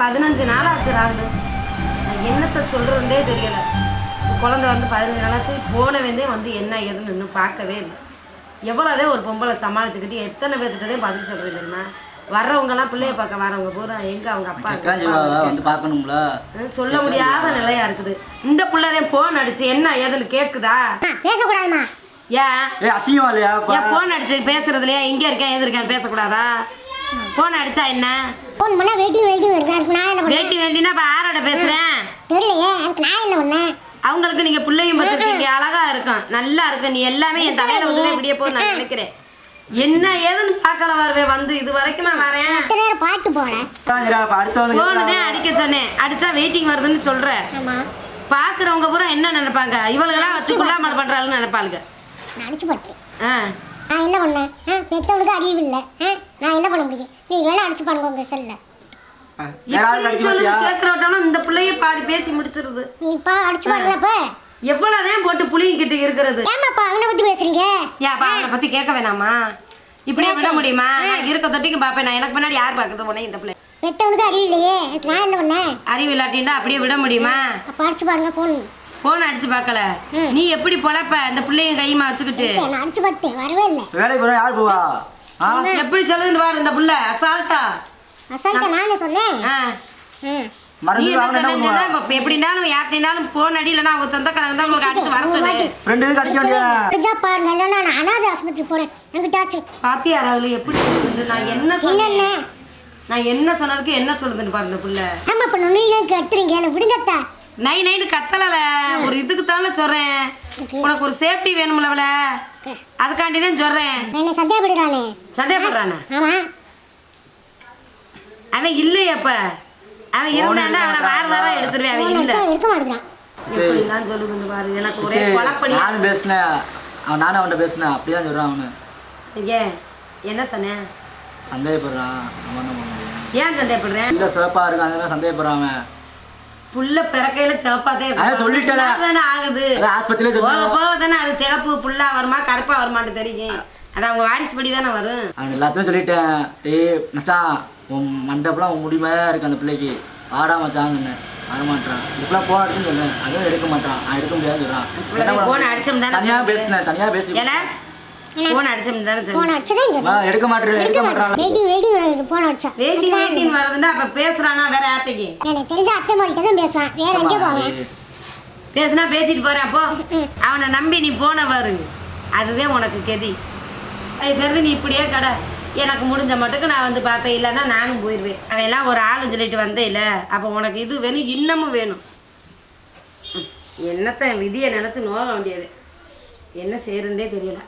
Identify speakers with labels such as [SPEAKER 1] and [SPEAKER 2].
[SPEAKER 1] பதினஞ்சு நாள் ஆச்சு ராகுல். நான் என்னத்தை சொல்கிறேன்னே தெரியல. குழந்தை வந்து பதினஞ்சு நாள் ஆச்சு போன வேந்தே என்ன ஏதுன்னு இன்னும் பார்க்கவே இல்லை. எவ்வளோதே ஒரு பொம்பளை சமாளிச்சுக்கிட்டு எத்தனை பேர்கிட்டதே பதில் சொல்கிறது தெரியுமா? வர்றவங்கலாம் பிள்ளைய பார்க்க வரவங்க பூரா எங்கே அவங்க அப்பா சொல்ல முடியாத நிலையா இருக்குது. இந்த பிள்ளைதான் போன் அடிச்சு என்ன ஏதுன்னு கேட்குதா
[SPEAKER 2] பேசக்கூடாதுமா
[SPEAKER 1] ஏன்?
[SPEAKER 3] அசிங்கமா இல்லையா?
[SPEAKER 1] ஏன் போன் அடிச்சு பேசுறதுலயே எங்க இருக்கேன் எது இருக்கேன் பேசக்கூடாதா? போன் அடிச்சா என்ன?
[SPEAKER 2] ஃபோன் பண்ணா வெயிட்டிங் வெயிட்டிங் இருக்கு அதுக்கு நான் என்ன பண்ணேன்
[SPEAKER 1] வேட்டி வேண்டினா இப்ப யாரோட பேசுறேன்.
[SPEAKER 2] தெரியலையே அதுக்கு நான் என்ன பண்ணேன்
[SPEAKER 1] அவங்களுக்கு நீங்க பிள்ளையும் பார்த்துருக்கீங்க அழகா இருக்கும். நல்லா இருக்கு நீ எல்லாமே என் தலையில வந்து இப்படியே போய் நான் நினைக்கிறேன். என்ன ஏதுன்னு பார்க்கல வருவே வந்து இது வரைக்கும் நான் வரேன்
[SPEAKER 2] இத்தனை நேரம் பாட்டு போனேன்
[SPEAKER 3] காஞ்சிரா இப்ப அடுத்து வந்து
[SPEAKER 1] போனு தான் அடிக்க சொன்னேன். அடிச்சா வெயிட்டிங் வருதுன்னு சொல்ற.
[SPEAKER 2] ஆமா.
[SPEAKER 1] பாக்குறவங்க பூரா என்ன நினைப்பாங்க? இவளுகெல்லாம் வச்சு குள்ளாமல் பண்றாளுன்னு நினைப்பாளுங்க
[SPEAKER 2] நான் அடிச்சு போட்டேன்.
[SPEAKER 1] ஆ.
[SPEAKER 2] நான் என்ன பண்ணேன்? பெத்தவனுக்கு அறிவு இல்லை. நான் என்ன பண்ண முடியும்? நீ வேணா அடிச்சு பாருங்க உங்க செல்ல
[SPEAKER 1] இந்த பிள்ளைய பாதி பேசி முடிச்சிருது.
[SPEAKER 2] நீ பா அடிச்சு பாருங்க அப்ப
[SPEAKER 1] எவ்வளவுதான் போட்டு புளிங்கிட்டு இருக்கிறது.
[SPEAKER 2] ஏமாப்பா அவனை பத்தி பேசுறீங்க?
[SPEAKER 1] ஏப்பா அவனை பத்தி கேட்க வேணாமா? இப்படியே விட முடியுமா? நான் இருக்க தொட்டிக்கு பாப்பேன். நான் எனக்கு முன்னாடி யார் பார்க்கறது உடனே இந்த பிள்ளை.
[SPEAKER 2] பெத்தவனுக்கு அறிவு இல்லையே. அதுக்கு நான் என்ன பண்ணேன்
[SPEAKER 1] அறிவு இல்லாட்டின்னா அப்படியே விட முடியுமா?
[SPEAKER 2] அப்ப அடிச்சு பாருங்க ஃபோன்
[SPEAKER 1] போன் அடிச்சு பார்க்கல. நீ எப்படி பொழப்ப? இந்த பிள்ளையும் கையுமா வச்சுக்கிட்டு.
[SPEAKER 2] நான் அடிச்சு பார்த்தேன். வரவே இல்லை.
[SPEAKER 3] வேலைக்கு போறோம் யார் போவா? ஆ?
[SPEAKER 1] எப்படி சொல்லுதுன்னு பாரு இந்த புள்ள. அசால்ட்டா.
[SPEAKER 2] அசால்ட்டா நானே சொன்னேன்.
[SPEAKER 1] ஆ.
[SPEAKER 2] ம்
[SPEAKER 1] நீ என்ன
[SPEAKER 3] என்ன பண்ணுவா
[SPEAKER 1] இப்ப எப்படினாலும் யார்கிட்டனாலும் போன் அடி இல்லைன்னா அவங்க சொந்தக்காரங்க தான் உங்களுக்கு அடிச்சு வர சொல்லு
[SPEAKER 3] ஃப்ரெண்டு இதுக்கு அடிக்க வேண்டிய
[SPEAKER 2] பாருங்க இல்லைன்னா நான் அனாதை ஆஸ்பத்திரி போறேன். என்கிட்ட ஆச்சு
[SPEAKER 1] பாத்தியா ராகுல் எப்படி நான் என்ன சொன்னேன்? நான் என்ன சொன்னதுக்கு என்ன சொல்லுதுன்னு பாரு இந்த புள்ள.
[SPEAKER 2] ஆமா இப்ப நுண்ணியில கட்டுறீங்க எனக்கு விடுங்கத்தா
[SPEAKER 1] நை நைட்டு கத்தலல. ஒரு இதுக்கு தானே சொல்றேன். உனக்கு ஒரு சேஃப்டி வேணும்லவல அதுக்காண்டி தான் சொல்றேன்.
[SPEAKER 2] என்ன சந்தேகப்படுறானே.
[SPEAKER 1] சந்தேகப்படுறானே?
[SPEAKER 2] ஆமா.
[SPEAKER 1] அவன் இல்லையே அப்ப. அவன் இருந்தான்னா அவனை வார வாரம் எடுத்துருவேன். அவன் இல்ல.
[SPEAKER 2] எடுக்க மாட்டேங்கிறான்.
[SPEAKER 1] எப்படிலாம் சொல்லுதுன்னு பாரு. எனக்கு ஒரே குழப்படி
[SPEAKER 3] நானும் பேசினேன் அவன் நானும் அவன்கிட்ட பேசினேன். அப்படிதான் சொல்றான் அவனு.
[SPEAKER 1] ஏன்? என்ன சொன்னேன்
[SPEAKER 3] சந்தேகப்படுறான் அவன் என்ன பண்ண முடியும்?
[SPEAKER 1] ஏன் சந்தேகப்படுறேன்
[SPEAKER 3] இல்ல சிறப்பா இருக்கான். அதெல்லாம் சந்தேகப்படுறான் அவன்.
[SPEAKER 1] புள்ள பிறக்கையில சிவப்பாதே
[SPEAKER 3] அதான் சொல்லிட்டேனே.
[SPEAKER 1] தானே ஆகுது.
[SPEAKER 3] ஆஸ்பத்திரியில
[SPEAKER 1] போக போக தானே அது சிவப்பு புல்லா வருமா கருப்பா வருமான்னு தெரியும். அது அவங்க வாரிசு படி தானே வரும்.
[SPEAKER 3] அவன் எல்லாத்தையும் சொல்லிட்டேன். ஏய் மச்சான் உன் மண்டபம்லாம் உன் முடிமையா இருக்கு அந்த பிள்ளைக்கு. வாடா மச்சான் சொன்னேன். வரமாட்டான் இதுக்கெல்லாம் போன அடிச்சுன்னு சொன்னேன் அதுவும் எடுக்க மாட்டான் அவன் எடுக்க முடியாது சொல்றான். என்ன பண்ண
[SPEAKER 1] போன் அடிச்சோம் தானே
[SPEAKER 3] தனியா
[SPEAKER 1] சொல்லுது.
[SPEAKER 3] பேசினேன். தனியா பேசி
[SPEAKER 1] போன் அடிச்சோம் தானே
[SPEAKER 3] எடுக்க மாட்டேன். எடுக்க மாட்டான்
[SPEAKER 2] போன் அடிச்சா.
[SPEAKER 1] வருதுன்னா அப்ப பேசுறானா? வேற யார்த்தைக்கு
[SPEAKER 2] எனக்கு தெரிஞ்ச அத்தை மாரிட்ட தான் பேசுவான். வேற எங்கே போவேன்.
[SPEAKER 1] பேசுனா பேசிட்டு போறேன் அப்போ. அவனை நம்பி நீ போன பாரு. அதுதான் உனக்கு கெதி. அது சரி நீ இப்படியே கடை. எனக்கு முடிஞ்ச மட்டுக்கு நான் வந்து பார்ப்பேன். இல்லைன்னா நானும் போயிடுவேன் அவன் எல்லாம் ஒரு ஆள் சொல்லிட்டு வந்தே இல்லை அப்போ உனக்கு இது வேணும் இன்னமும் வேணும். ம், என்னத்த விதியை நினச்சி நோக வேண்டியது? என்ன செய்யறதே தெரியல.